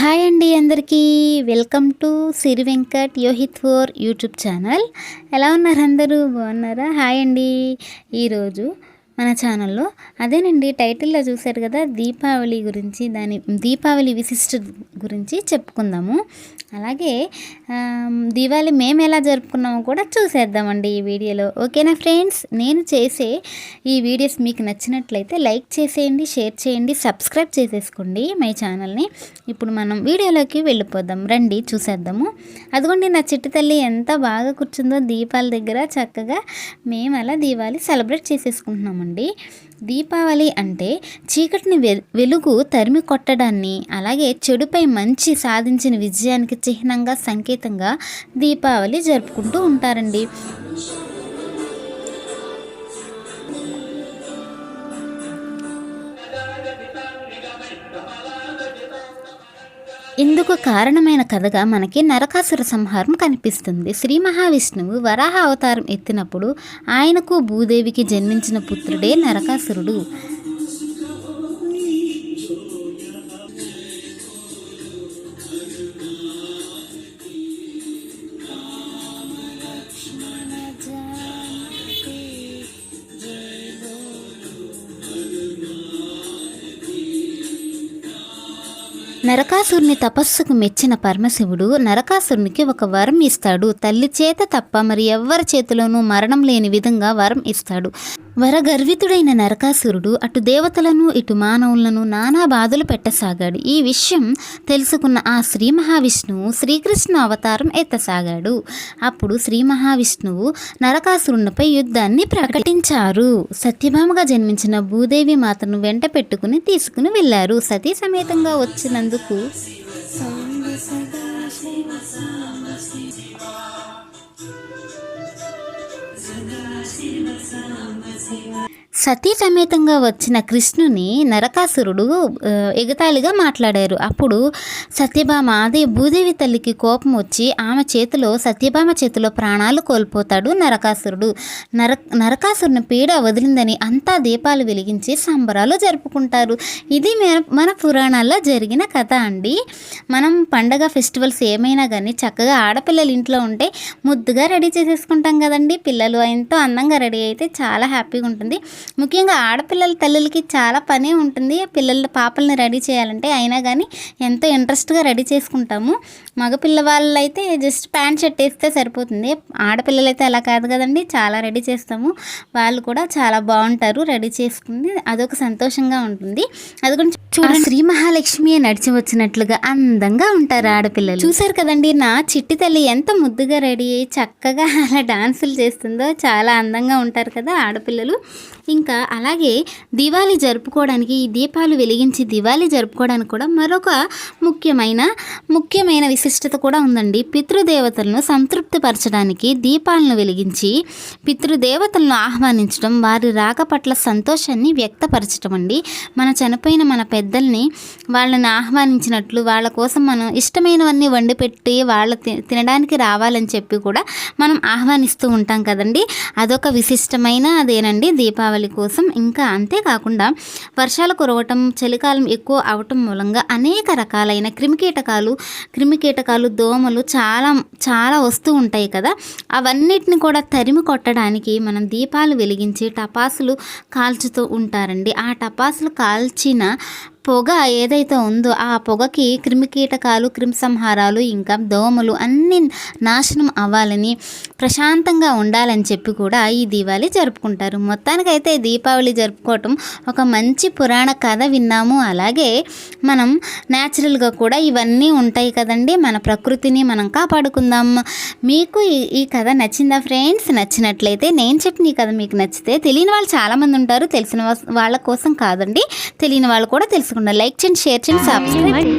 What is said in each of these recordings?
Hi అండి అందరికీ. Welcome to Siri Venkat Yohith four YouTube channel. ఎలా ఉన్నారు అందరూ? బాగున్నారా? హాయ్ అండి. ఈరోజు మన ఛానల్లో. అదేనండి టైటిల్లో చూశారు కదా దీపావళి గురించి దాని దీపావళి విశిష్ట గురించి చెప్పుకుందాము. అలాగే దీవాళి దీపావళి మేము ఎలా జరుపుకున్నామో కూడా చూసేద్దామండి ఈ వీడియోలో. ఓకేనా ఫ్రెండ్స్? నేను చేసే ఈ వీడియోస్ మీకు నచ్చినట్లయితే లైక్ చేసేయండి షేర్ చేయండి సబ్స్క్రైబ్ చేసేసుకోండి మై ఛానల్ని. ఇప్పుడు మనం వీడియోలోకి వెళ్ళిపోదాం. రండి చూసేద్దాము. అదిగోండి నా చిట్టి తల్లి ఎంత బాగా కూర్చుందో దీపాల దగ్గర చక్కగా మేము అలా దీపావళి సెలబ్రేట్ చేసేసుకుంటున్నామండి. దీపావళి అంటే చీకటిని వె వెలుగు తరిమి కొట్టడాన్ని అలాగే చెడుపై మంచి సాధించిన విజయానికి చిహ్నంగా సంకేతంగా దీపావళి జరుపుకుంటూ ఉంటారండి. ఇందుకు కారణమైన కథగా మనకి నరకాసుర సంహారం కనిపిస్తుంది. శ్రీ మహావిష్ణువు వరాహ అవతారం ఎత్తినప్పుడు ఆయనకు భూదేవికి జన్మించిన పుత్రుడే నరకాసురుడు. నరకాసురుని తపస్సుకు మెచ్చిన పరమశివుడు నరకాసురునికి ఒక వరం ఇస్తాడు. తల్లి చేత తప్ప మరి ఎవ్వరి చేతిలోనూ మరణం లేని విధంగా వరం ఇస్తాడు. వరగర్వితుడైన నరకాసురుడు అటు దేవతలను ఇటు మానవులను నానా బాధలు పెట్టసాగాడు. ఈ విషయం తెలుసుకున్న ఆ శ్రీ మహావిష్ణువు శ్రీకృష్ణ అవతారం ఎత్తసాగాడు. అప్పుడు శ్రీ మహావిష్ణువు నరకాసురునిపై యుద్ధాన్ని ప్రకటించారు. సత్యభామగా జన్మించిన భూదేవి మాతను వెంట పెట్టుకుని తీసుకుని వెళ్ళారు. సతీ సమేతంగా వచ్చినందుకు సతీ సమేతంగా వచ్చిన కృష్ణుని నరకాసురుడు ఎగతాళిగా మాట్లాడారు. అప్పుడు సత్యభామ అదే భూదేవి తల్లికి కోపం వచ్చి ఆమె చేతిలో సత్యభామ చేతిలో ప్రాణాలు కోల్పోతాడు నరకాసురుడు. నర నరకాసురుని పీడ వదిలిందని అంతా దీపాలు వెలిగించి సంబరాలు జరుపుకుంటారు. ఇది మన- మన పురాణాల్లో జరిగిన కథ అండి. మనం పండగ ఫెస్టివల్స్ ఏమైనా కానీ చక్కగా ఆడపిల్లలు ఇంట్లో ఉంటే ముద్దుగా రెడీ చేసేసుకుంటాం కదండి. పిల్లలు ఎంతో అందంగా రెడీ అయితే చాలా హ్యాపీగా ఉంటుంది. ముఖ్యంగా ఆడపిల్లల తల్లులకి చాలా పని ఉంటుంది. పిల్లల పాపల్ని రెడీ చేయాలంటే అయినా కానీ ఎంతో ఇంట్రెస్ట్గా రెడీ చేసుకుంటాము. మగపిల్ల వాళ్ళు అయితే జస్ట్ ప్యాంట్ షర్ట్ వేస్తే సరిపోతుంది. ఆడపిల్లలు అయితే అలా కాదు కదండి చాలా రెడీ చేస్తాము. వాళ్ళు కూడా చాలా బాగుంటారు రెడీ చేసుకుంది. అదొక సంతోషంగా ఉంటుంది. అది కూడా చూడండి. శ్రీ మహాలక్ష్మి నడిచి వచ్చినట్లుగా అందంగా ఉంటారు ఆడపిల్లలు. చూసారు కదండి నా చిట్టి తల్లి ఎంత ముద్దుగా రెడీ అయ్యి చక్కగా అలా డాన్సులు చేస్తుందో చాలా అందంగా ఉంటారు కదా ఆడపిల్లలు. ఇంకా అలాగే దివాళీ జరుపుకోవడానికి ఈ దీపాలు వెలిగించి దివాళీ జరుపుకోవడానికి కూడా మరొక ముఖ్యమైన ముఖ్యమైన విశిష్టత కూడా ఉందండి. పితృదేవతలను సంతృప్తిపరచడానికి దీపాలను వెలిగించి పితృదేవతలను ఆహ్వానించడం వారి రాక పట్ల సంతోషాన్ని వ్యక్తపరచడం అండి. మన చనిపోయిన మన పెద్దల్ని వాళ్ళని ఆహ్వానించినట్లు వాళ్ళ కోసం మనం ఇష్టమైనవన్నీ వండి పెట్టి వాళ్ళ తి- తినడానికి రావాలని చెప్పి కూడా మనం ఆహ్వానిస్తూ ఉంటాం కదండి. అదొక విశిష్టమైన అదేనండి దీపావళి కోసం ఇంకా అంతేకాకుండా వర్షాలు కురవటం చలికాలం ఎక్కువ అవటం మూలంగా అనేక రకాలైన క్రిమికీటకాలు క్రిమికీటకాలు దోమలు చాలా చాలా వస్తూ ఉంటాయి కదా. అవన్నిటిని కూడా తరిమి కొట్టడానికి మనం దీపాలు వెలిగించి టపాసులు కాల్చుతూ ఉంటారండి. ఆ టపాసులు కాల్చిన పొగ ఏదైతే ఉందో ఆ పొగకి క్రిమికీటకాలు క్రిమిసంహారాలు ఇంకా దోమలు అన్నీ నాశనం అవ్వాలని ప్రశాంతంగా ఉండాలని చెప్పి కూడా ఈ దీపావళి జరుపుకుంటారు. మొత్తానికైతే దీపావళి జరుపుకోవటం ఒక మంచి పురాణ కథ విన్నాము. అలాగే మనం న్యాచురల్గా కూడా ఇవన్నీ ఉంటాయి కదండి. మన ప్రకృతిని మనం కాపాడుకుందాం. మీకు ఈ కథ నచ్చిందా ఫ్రెండ్స్? నచ్చినట్లయితే నేను చెప్పిన ఈ కథ మీకు నచ్చితే తెలియని వాళ్ళు చాలామంది ఉంటారు. తెలిసిన వాళ్ళ కోసం కాదండి. తెలియని వాళ్ళు కూడా తెలుసు తెలుసుకుంటారు లైక్ చేయండి షేర్ చేయండి సబ్స్క్రైబ్ చేయండి.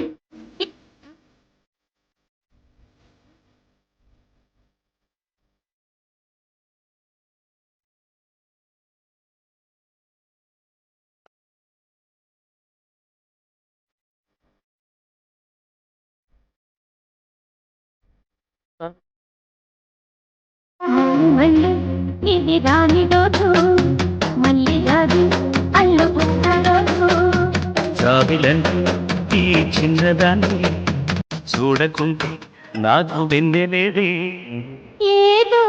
మళ్ళీ ఇది రాని జాబిలంటి ఈ చిన్నదాన్ని చూడకుంటే నాకు వెన్నెలేదే. ఏదో